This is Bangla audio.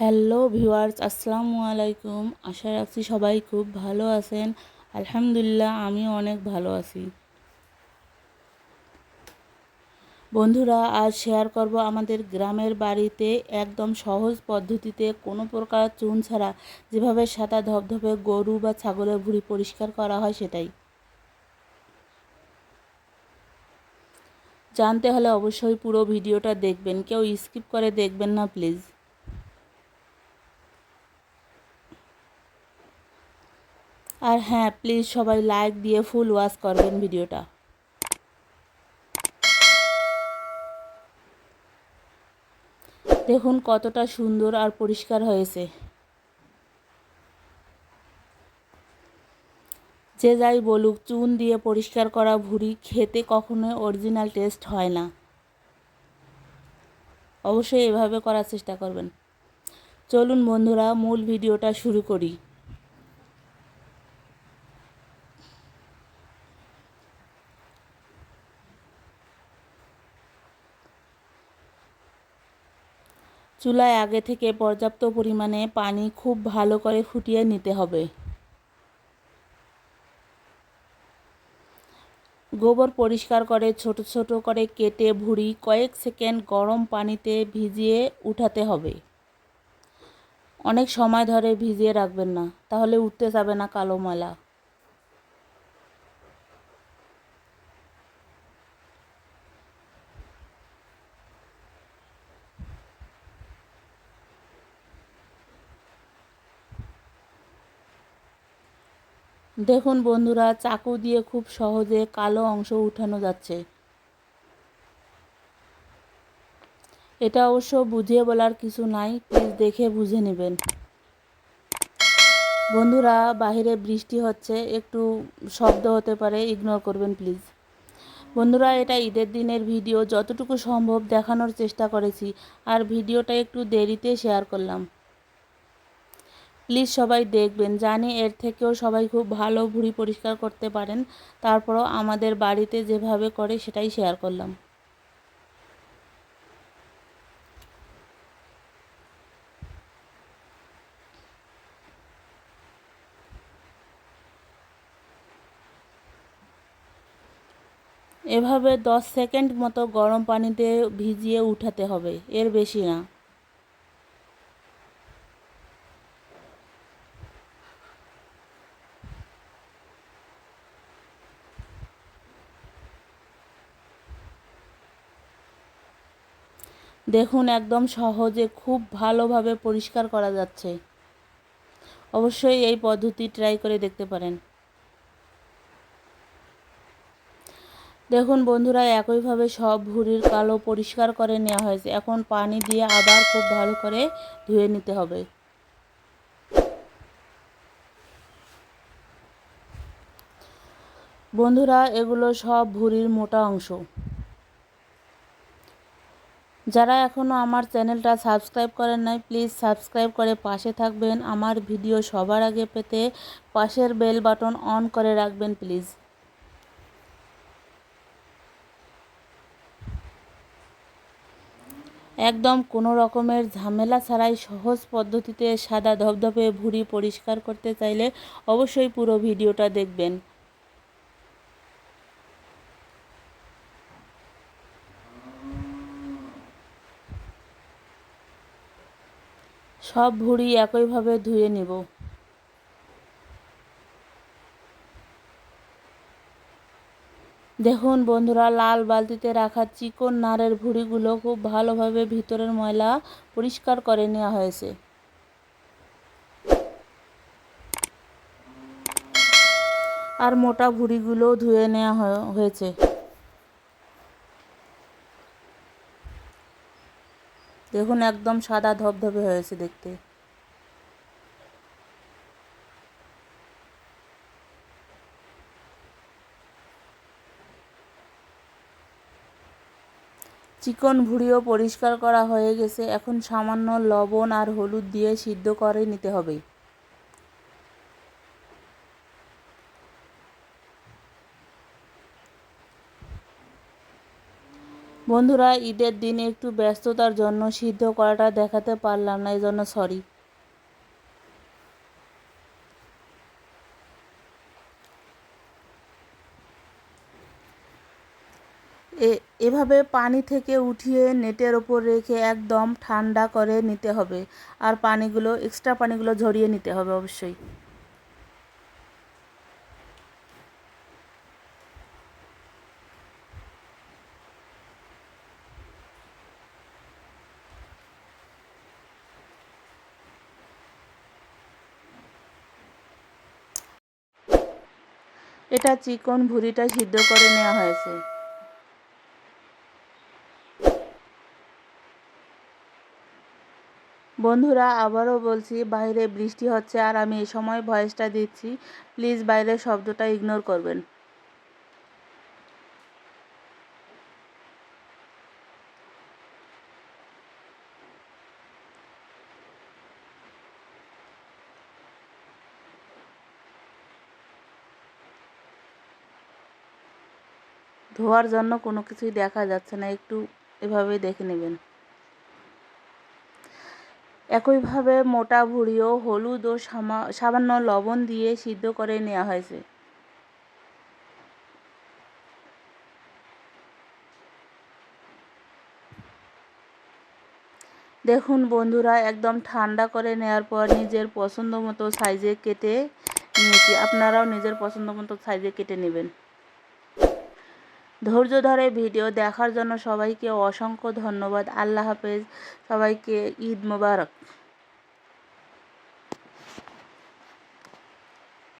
হ্যালো ভিউয়ার্স, আসসালামু আলাইকুম। আশা রাখছি সবাই খুব ভালো আছেন। আলহামদুলিল্লাহ, আমিও অনেক ভালো আছি। বন্ধুরা, আজ শেয়ার করব আমাদের গ্রামের বাড়িতে একদম সহজ পদ্ধতিতে কোনো প্রকার চুন ছাড়া যেভাবে সাদা ধপধপে গরু বা ছাগলের ভুঁড়ি পরিষ্কার করা হয় সেটাই। জানতে হলে অবশ্যই পুরো ভিডিওটা দেখবেন, কেউ স্কিপ করে দেখবেন না প্লিজ আর হ্যাঁ প্লিজ সবাই লাইক দিয়ে ফুল ওয়াচ করবেন ভিডিওটা। দেখুন কতটা সুন্দর আর পরিষ্কার হয়েছে। যে যাই বলুক, চুন দিয়ে পরিষ্কার করা ভুড়ি খেতে কখনোই অরিজিনাল টেস্ট হয় না। অবশ্যই এভাবে করার চেষ্টা করবেন। চলুন বন্ধুরা, মূল ভিডিওটা শুরু করি। চুলায় আগে থেকে পর্যাপ্ত পরিমাণে পানি খুব ভালো করে ফুটিয়ে নিতে হবে। গোবর পরিষ্কার করে ছোট ছোট করে কেটে ভুড়ি কয়েক সেকেন্ড গরম পানিতে ভিজিয়ে উঠাতে হবে। অনেক সময় ধরে ভিজিয়ে রাখবেন না, তাহলে উঠতে যাবে না কালো ময়লা। দেখুন বন্ধুরা, চাকু দিয়ে খুব সহজে কালো অংশ উঠানো যাচ্ছে। এটা অবশ্য বুঝিয়ে বলার কিছু নাই প্লিজ দেখে বুঝে নেবেন। বন্ধুরা, বাহিরে বৃষ্টি হচ্ছে, একটু শব্দ হতে পারে ইগনোর করবেন প্লিজ বন্ধুরা, এটা ঈদের দিনের ভিডিও, যতটুকু সম্ভব দেখানোর চেষ্টা করেছি, আর ভিডিওটা একটু দেরিতে শেয়ার করলাম। প্লিজ সবাই দেখবেন। জানি এর থেকেও সবাই খুব ভালো ভুঁড়ি পরিষ্কার করতে পারেন। তারপরও আমাদের বাড়িতে যেভাবে করে সেটাই শেয়ার করলাম। এভাবে দশ সেকেন্ড মতো গরম পানিতে ভিজিয়ে উঠাতে হবে। এর বেশি না। দেখুন, একদম সহজে, খুব ভালোভাবে পরিষ্কার করা যাচ্ছে। অবশ্যই এই পদ্ধতি ট্রাই করে দেখতে পারেন। দেখুন বন্ধুরা, একইভাবে সব ভুঁড়ির কালো পরিষ্কার করে নেওয়া হয়েছে। এখন পানি দিয়ে আবার খুব ভালো করে ধুয়ে নিতে হবে। বন্ধুরা, এগুলো সব ভুঁড়ির মোটা অংশ। যারা এখনও আমার চ্যানেলটা সাবস্ক্রাইব করেন নাই, প্লিজ সাবস্ক্রাইব করে পাশে থাকবেন। আমার ভিডিও সবার আগে পেতে পাশের বেল বাটন অন করে রাখবেন, প্লিজ। একদম কোনো রকমের ঝামেলা ছাড়াই সহজ পদ্ধতিতে সাদা ধবধবে ভুঁড়ি পরিষ্কার করতে চাইলে অবশ্যই পুরো ভিডিওটা দেখবেন। সব ভুঁড়ি একইভাবে ধুয়ে নেব। দেখুন বন্ধুরা, লাল বালতিতে রাখা চিকন নারের ভুঁড়িগুলো খুব ভালোভাবে ভিতরের ময়লা পরিষ্কার করে নেওয়া হয়েছে। আর মোটা ভুঁড়িগুলোও ধুয়ে নেওয়া হয়েছে। দেখুন, একদম সাদা ধবধবে হয়েছে দেখতে। চিকন ভুড়িও পরিষ্কার করা হয়ে গেছে। এখন সামান্য লবণ আর হলুদ দিয়ে সিদ্ধ করে নিতে হবে। বন্ধুরা, ঈদের দিন একটু ব্যস্ততার জন্য সিদ্ধ করাটা দেখাতে পারলাম না এই জন্য সরি এভাবে পানি থেকে উঠিয়ে নেটের ওপর রেখে একদম ঠান্ডা করে নিতে হবে। আর পানিগুলো এক্সট্রা পানিগুলো ঝরিয়ে নিতে হবে অবশ্যই। এটা চিকন ভুঁড়িটা সিদ্ধ করে নেওয়া হয়েছে। বন্ধুরা, আবারও বলছি, বাইরে বৃষ্টি হচ্ছে আর আমি এই সময় ভয়েসটা দিচ্ছি। প্লিজ বাইরের শব্দটা ইগনোর করবেন। ধোয়ার জন্য কোনো কিছুই দেখা যাচ্ছে না, একটু এভাবে দেখে নেবেন। একইভাবে মোটা ভুড়িও হলুদ ও সামা- সামান্য লবণ দিয়ে সিদ্ধ করে নেওয়া হয়েছে। দেখুন বন্ধুরা, একদম ঠান্ডা করে নেওয়ার পর নিজের পছন্দ মতো সাইজে কেটে নিয়েছি। আপনারাও নিজের পছন্দ মতো সাইজে কেটে নেবেন। ধৈর্য ধরে ভিডিও দেখার জন্য সবাইকে অসংখ্য ধন্যবাদ। আল্লাহ হাফেজ। সবাইকে ঈদ মোবারক।